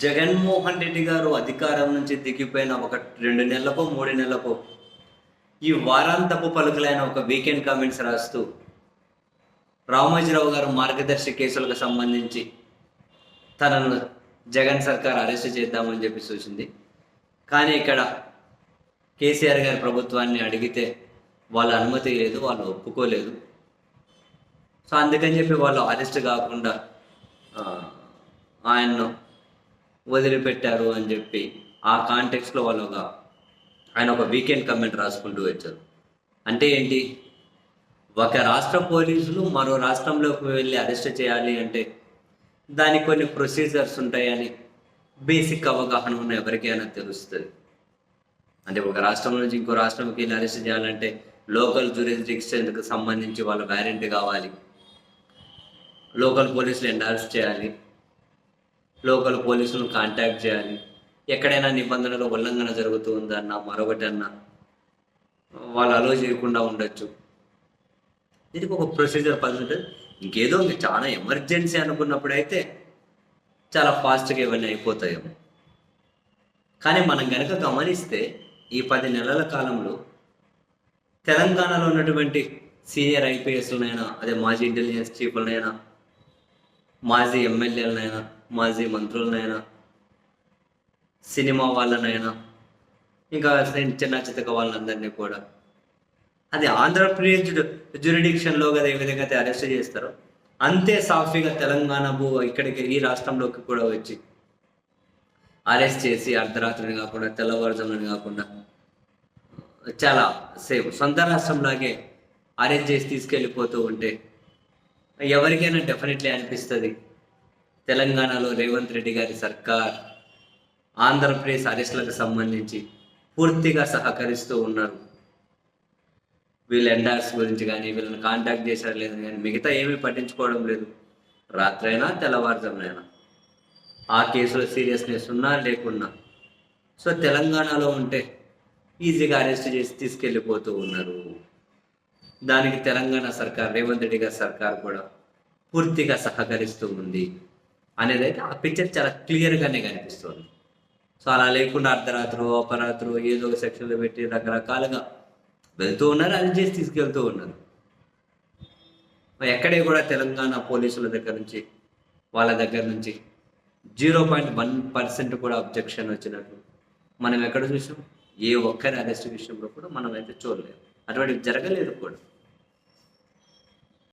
జగన్మోహన్ రెడ్డి గారు అధికారం నుంచి దిగిపోయిన ఒక రెండు నెలలకు మూడు నెలలకు ఈ వారాంతపు పలుకులైన ఒక వీకెండ్ కామెంట్స్ రాస్తూ రామోజీరావు గారు మార్గదర్శి కేసులకు సంబంధించి తనను జగన్ సర్కార్ అరెస్ట్ చేద్దామని చెప్పి చూసింది కానీ ఇక్కడ కేసీఆర్ గారి ప్రభుత్వాన్ని అడిగితే వాళ్ళ అనుమతి లేదు వాళ్ళు ఒప్పుకోలేదు. సో అందుకని చెప్పి వాళ్ళు అరెస్ట్ కాకుండా ఆయన్ను వదిలిపెట్టారు అని చెప్పి ఆ కాంటెక్స్లో వాళ్ళు ఒక ఆయన ఒక వీకెండ్ కమెంట్ రాసుకుంటూ వచ్చారు. అంటే ఏంటి? ఒక రాష్ట్ర పోలీసులు మరో రాష్ట్రంలోకి వెళ్ళి అరెస్ట్ చేయాలి అంటే దానికి కొన్ని ప్రొసీజర్స్ ఉంటాయని బేసిక్ అవగాహన ఉన్న ఎవరికైనా తెలుస్తుంది. అంటే ఒక రాష్ట్రం నుంచి ఇంకో రాష్ట్రంకి వెళ్ళి అరెస్ట్ చేయాలంటే లోకల్ జ్యూరిస్డిక్షన్కి సంబంధించి వాళ్ళ వ్యారెంట్ కావాలి. లోకల్ పోలీసులు ఎండార్స్ చేయాలి? లోకల్ పోలీసులను కాంటాక్ట్ చేయాలి. ఎక్కడైనా నిబంధనల ఉల్లంఘన జరుగుతూ ఉందన్నా మరొకటి అన్నా వాళ్ళు అలో చేయకుండా ఉండొచ్చు. దీనికి ఒక ప్రొసీజర్ పద్ధతి ఉంటుంది. ఇంకేదో ఇంక చాలా ఎమర్జెన్సీ అనుకున్నప్పుడైతే చాలా ఫాస్ట్గా ఇవన్నీ అయిపోతాయేమో. కానీ మనం కనుక గమనిస్తే ఈ పది నెలల కాలంలో తెలంగాణలో ఉన్నటువంటి సీనియర్ ఐపీఎస్లనైనా అదే మాజీ ఇంటెలిజెన్స్ చీఫ్లనైనా మాజీ ఎమ్మెల్యేలనైనా మాజీ మంత్రులనైనా సినిమా వాళ్ళనైనా ఇంకా చిన్న చితక వాళ్ళందరినీ కూడా. అది ఆంధ్రప్రదేశ్ జ్యూరిడిక్షన్లో కదా ఏ విధంగా అయితే అరెస్ట్ చేస్తారో అంతే సాఫీగా తెలంగాణ భూ ఇక్కడికి ఈ రాష్ట్రంలోకి కూడా వచ్చి అరెస్ట్ చేసి అర్ధరాత్రిని కాకుండా తెల్లవారుజాముని కాకుండా చాలా సేమ్ సొంత రాష్ట్రంలాగే అరెస్ట్ చేసి తీసుకెళ్ళిపోతూ ఉంటే ఎవరికైనా డెఫినెట్లీ అనిపిస్తుంది. తెలంగాణలో రేవంత్ రెడ్డి గారి సర్కార్ ఆంధ్రప్రదేశ్ అరెస్టులకు సంబంధించి పూర్తిగా సహకరిస్తూ ఉన్నారు. వీళ్ళ ఎండార్స్ గురించి కానీ వీళ్ళని కాంటాక్ట్ చేశారు లేదు కానీ మిగతా ఏమీ పట్టించుకోవడం లేదు. రాత్రైనా తెల్లవారుజామునైనా. ఆ కేసులో సీరియస్నెస్ ఉన్నా లేకున్నా. సో తెలంగాణలో ఉంటే ఈజీగా అరెస్ట్ చేసి తీసుకెళ్ళిపోతూ ఉన్నారు. దానికి తెలంగాణ సర్కార్ రేవంత్ రెడ్డి గారి సర్కార్ కూడా పూర్తిగా సహకరిస్తూ ఉంది. అనేది అయితే ఆ పిక్చర్ చాలా క్లియర్గానే కనిపిస్తుంది. సో అలా లేకుండా అర్ధరాత్రు అపరాత్రు ఏదో ఒక సెక్షన్లో పెట్టి రకరకాలుగా వెళ్తూ ఉన్నారు అది చేసి తీసుకెళ్తూ ఉన్నారు. ఎక్కడే కూడా తెలంగాణ పోలీసుల దగ్గర నుంచి వాళ్ళ దగ్గర నుంచి జీరో పాయింట్ వన్ పర్సెంట్ కూడా అబ్జెక్షన్ వచ్చినట్టు మనం ఎక్కడ చూసాం? ఏ ఒక్కరి అరెస్ట్ విషయంలో కూడా మనం అయితే చూడలేదు. అటువంటివి జరగలేదు కూడా.